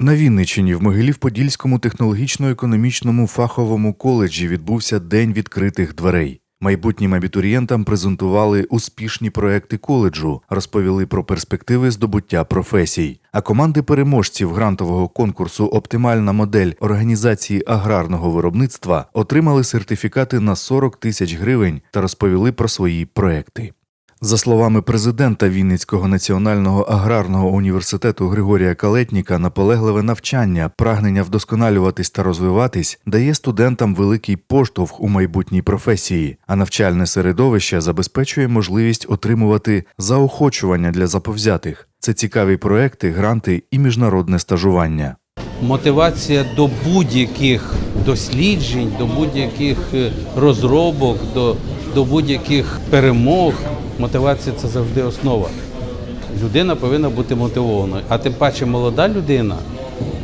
На Вінниччині в Могилів-Подільському технологічно-економічному фаховому коледжі відбувся День відкритих дверей. Майбутнім абітурієнтам презентували успішні проекти коледжу, розповіли про перспективи здобуття професій. А команди переможців грантового конкурсу Оптимальна модель організації аграрного виробництва отримали сертифікати на 40 тисяч гривень та розповіли про свої проекти. За словами президента Вінницького національного аграрного університету Григорія Калетніка, наполегливе навчання, прагнення вдосконалюватись та розвиватись дає студентам великий поштовх у майбутній професії, а навчальне середовище забезпечує можливість отримувати заохочування для заповзятих. Це цікаві проекти, гранти і міжнародне стажування. мотивація до будь-яких досліджень, до будь-яких е, розробок, до, до будь-яких перемог. Мотивація це завжди основа. Людина повинна бути мотивованою. А тим паче молода людина,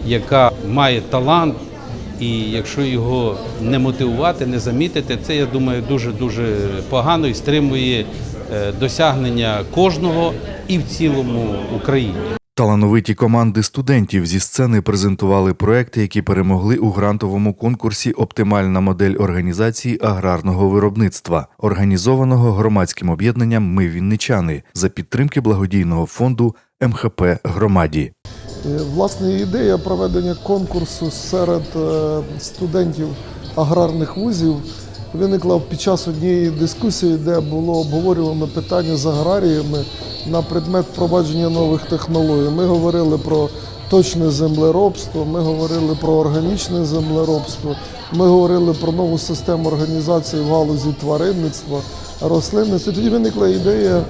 яка має талант, і якщо його не мотивувати, не замітити, це я думаю дуже дуже погано і стримує е, досягнення кожного і в цілому України. Талановиті команди студентів зі сцени презентували проекти, які перемогли у грантовому конкурсі Оптимальна модель організації аграрного виробництва, організованого громадським об'єднанням Ми Вінничани за підтримки благодійного фонду МХП Громаді. Е, Власне, ідея проведення конкурсу серед е, студентів аграрних вузів виникла під час однієї дискусії, де було обговорювано питання з аграріями на предмет впровадження нових технологій. Ми говорили про точне землеробство, ми говорили про органічне землеробство, ми говорили про нову систему організації в галузі тваринництва, рослинництва. Тоді виникла ідея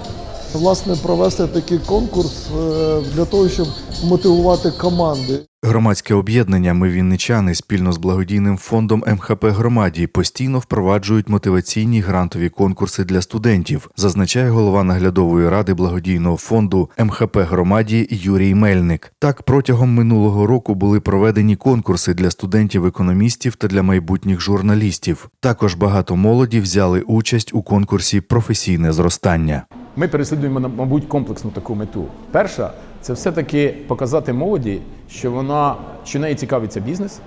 власне провести такий конкурс е, для того, щоб мотивувати команди. Громадське об'єднання Ми Вінничани спільно з благодійним фондом МХП Громаді постійно впроваджують мотиваційні грантові конкурси для студентів, зазначає голова наглядової ради благодійного фонду МХП Громаді Юрій Мельник. Так, протягом минулого року були проведені конкурси для студентів-економістів та для майбутніх журналістів. Також багато молоді взяли участь у конкурсі Професійне зростання. Ми переслідуємо, мабуть, комплексну таку мету. Перша це все-таки показати молоді, що вона що неї цікавиться бізнес,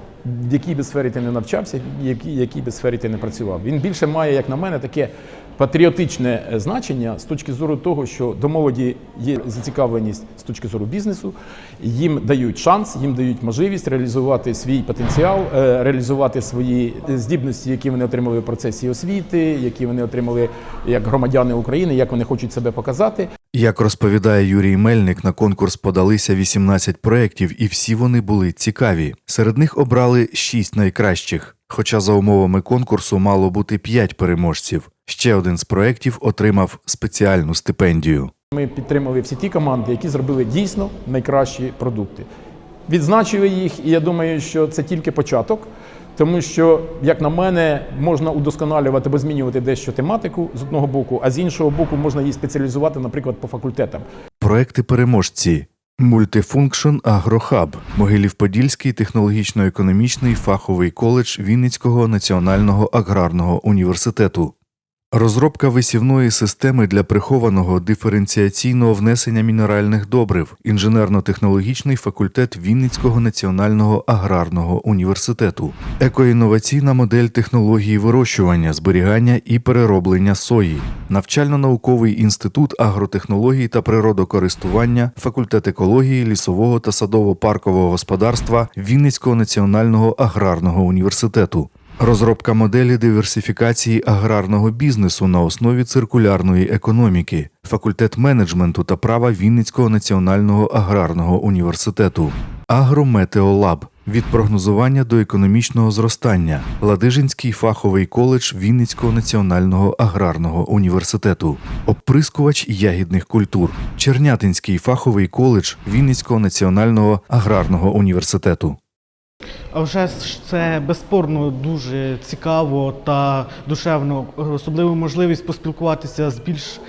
в якій би сфері ти не навчався, в якій, якій би сфері ти не працював. Він більше має, як на мене, таке патріотичне значення з точки зору того, що до молоді є зацікавленість з точки зору бізнесу, їм дають шанс, їм дають можливість реалізувати свій потенціал, е, реалізувати свої здібності, які вони отримали в процесі освіти, які вони отримали як громадяни України, як вони хочуть себе показати. Як розповідає Юрій Мельник, на конкурс подалися 18 проєктів, і всі вони були цікаві. Серед них обрали 6 найкращих. Хоча за умовами конкурсу мало бути 5 переможців. Ще один з проєктів отримав спеціальну стипендію. Ми підтримали всі ті команди, які зробили дійсно найкращі продукти. Відзначили їх, і я думаю, що це тільки початок, тому що, як на мене, можна удосконалювати або змінювати дещо тематику з одного боку, а з іншого боку, можна її спеціалізувати, наприклад, по факультетам. Проекти переможці. Мультифункшн Агрохаб, Могилів-Подільський технологічно-економічний фаховий коледж Вінницького національного аграрного університету. Розробка висівної системи для прихованого диференціаційного внесення мінеральних добрив, інженерно-технологічний факультет Вінницького національного аграрного університету, екоінноваційна модель технології вирощування, зберігання і перероблення сої, навчально-науковий інститут агротехнологій та природокористування, факультет екології, лісового та садово-паркового господарства Вінницького національного аграрного університету. Розробка моделі диверсифікації аграрного бізнесу на основі циркулярної економіки, факультет менеджменту та права Вінницького національного аграрного університету, Агрометеолаб. Від прогнозування до економічного зростання, Ладижинський фаховий коледж Вінницького національного аграрного університету, оприскувач ягідних культур, Чернятинський фаховий коледж Вінницького національного аграрного університету. А вже ж це безспорно дуже цікаво та душевно, особливо можливість поспілкуватися з більш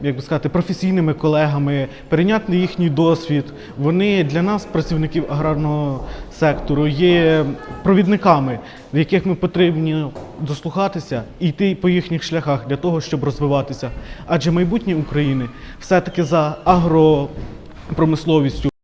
як би сказати, професійними колегами, перейняти їхній досвід. Вони для нас, працівників аграрного сектору, є провідниками, в яких ми потрібні дослухатися і йти по їхніх шляхах для того, щоб розвиватися. Адже майбутнє України все-таки за агропромисловістю.